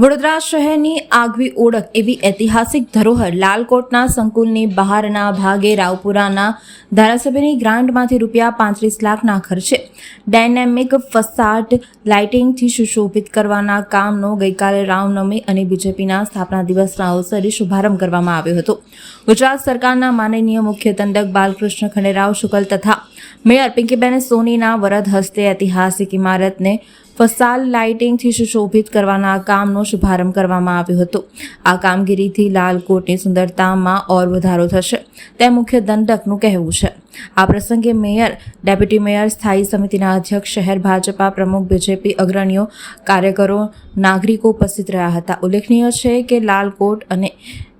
વડોદરા શહેરની આગવી ઓળખ એવી ઐતિહાસિક ધરોહર લાલકોટના સંકુલની બહારના ભાગે રાવપુરાના ધારાસભ્યની ગ્રાન્ટમાંથી રૂપિયા પાંત્રીસ લાખના ખર્ચે ડાયનેમિક ફસાટ લાઇટિંગથી સુશોભિત કરવાના કામનો ગઈકાલે રામનવમી અને બીજેપીના સ્થાપના દિવસના અવસરે શુભારંભ કરવામાં આવ્યો હતો. ગુજરાત સરકારના માનનીય મુખ્ય દંડક બાલકૃષ્ણ ખંડેરાવ શુકલ તથા મેયર પિંકીબેન સોનીના વરદ હસ્તે ઐતિહાસિક ઇમારતને ફસાલ લાઇટિંગથી સુશોભિત કરવાના કામનો શુભારંભ કરવામાં આવ્યો હતો. આ કામગીરીથી લાલકોટની સુંદરતામાં ઓર વધારો થશે. તેમ મુખ્ય દંડકનું કહેવું છે. આ પ્રસંગે મેયર, ડેપ્યુટી મેયર, સ્થાયી સમિતિના અધ્યક્ષ, શહેર ભાજપા પ્રમુખ, બીજેપી અગ્રણીઓ, કાર્યકરો, નાગરિકો ઉપસ્થિત રહ્યા હતા. ઉલ્લેખનીય છે કે લાલકોટ અને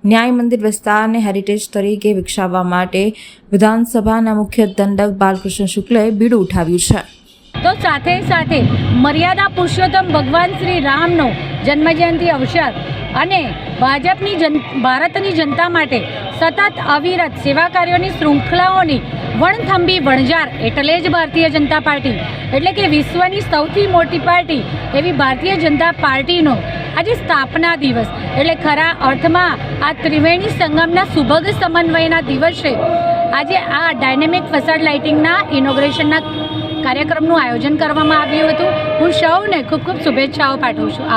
ન્યાય મંદિર વિસ્તારને હેરિટેજ તરીકે વિકસાવવા માટે વિધાનસભાના મુખ્ય દંડક બાલકૃષ્ણ શુક્લએ બીડું ઉઠાવ્યું છે. તો સાથે સાથે મર્યાદા પુરુષોત્તમ ભગવાન શ્રી રામનો જન્મજયંતિ અવસર અને ભાજપની જન ભારતની જનતા માટે સતત અવિરત સેવા કાર્યોની શૃંખલાઓની વણથંભી વણઝાર એટલે જ ભારતીય જનતા પાર્ટી. એટલે કે વિશ્વની સૌથી મોટી પાર્ટી એવી ભારતીય જનતા પાર્ટીનો આજે સ્થાપના દિવસ. એટલે ખરા અર્થમાં આ ત્રિવેણી સંગમના સુભગ સમન્વયના દિવસે આજે આ ડાયનેમિક ફસાડ લાઇટિંગના ઇનોગ્રેશનના કાર્યક્રમનું આયોજન કરવામાં આવ્યું હતું. હું સૌને ખૂબ ખૂબ શુભેચ્છાઓ પાઠવું છું.